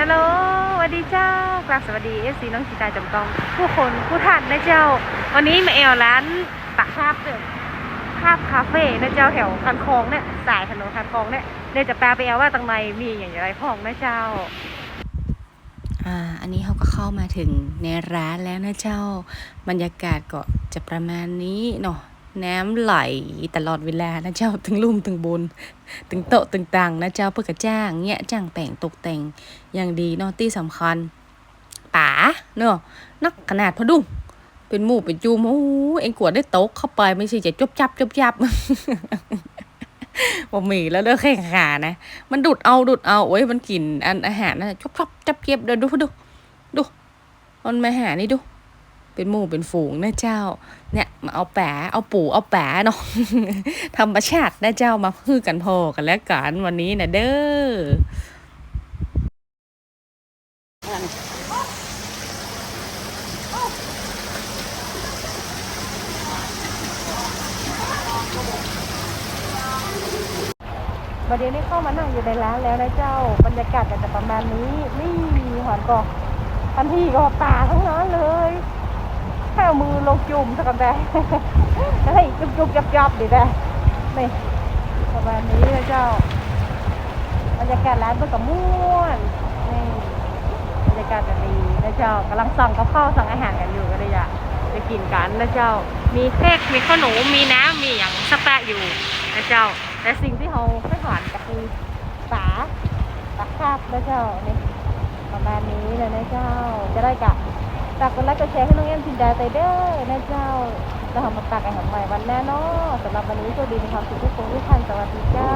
ฮัลโหลสวัสดีเจ้ากราบสวัสดีเอซีน้องชีตาจำตอง ผู้คนผู้ทันนะเจ้า วันนี้มาแอวร้านปากคาบเด้อคาบคาเฟ่นะเจ้าแถวคันคลองเนี่ยสายถนนคันคลองเนี่ยเดี๋ยวจะแปลไปแอวว่าตังในมีอย่างไรพ้องนะเจ้าอ่าอันนี้เขาก็เข้ามาถึงในร้านแล้วนะเจ้า บรรยากาศก็จะประมาณนี้เนาะ น้ำไหลตลอดเวลานะเจ้าถึงลุ่มถึงบนถึงโต๊ะถึงตังนะเจ้าเพื่อกระจ้างเงี้ยจ้างแต่งตกแต่งอย่างดีเนาะที่สำคัญป๋าเนาะนักขนาดพอดุงเป็นหมู่เป็นจูมโอ้เอ็งกวดได้โต๊ะเข้าไปไม่ใช่จะจบจับจบจับบ่มีแล้วเด้อแข่งขานะ มันดูดเอาดูดเอาโอ้ยมันกินอันอาหารนะชอบชอบจับเก็บเดี๋ยวดูดูดูมันมาหานี่ดู เป็นหมู่เป็นฝูงนะเจ้า เนี่ยมาเอาแปะเอาปูเอาแปะเนาะธรรมชาตินะเจ้ามาพือกันพอกันแล้วกันวันนี้นะเด้อประเดี๋ยวนี้เข้ามานั่งอยู่ในร้านแล้วนะเจ้า บรรยากาศก็จะประมาณนี้ นี่หอนก็ทันที่ก็ป่าทั้งนั้นเลย แค่เอามือลงจุ่มสักกันได้แล้วให้จุ่มจุ่มจับจับๆดีได้นี่ประมาณนี้นะเจ้าบรรยากาศร้านเป็นกับม่วนนี่บรรยากาศจะดีนะเจ้ากำลังสั่งกับข้าวสั่งอาหารกันอยู่ก็เลยอยากจะกินกันนะเจ้า มีเค้กมีขนมมีน้ำมีอย่างสแปะอยู่นะเจ้า แต่สิ่งที่เราไม่ผ่านก็คือฝาตะคาบนะเจ้านี่ประมาณนี้เลยนะเจ้าจะได้กะ ตากกดไลค์กดแชร์ให้น้องเอ็มจินดาไตเด้อนะเจ้าจะทำมาตักอาหารใหม่วันแน่เนอนสำหรับวันนี้สวัสดีมีความสุขทุกคนทุกท่านสวัสดีเจ้า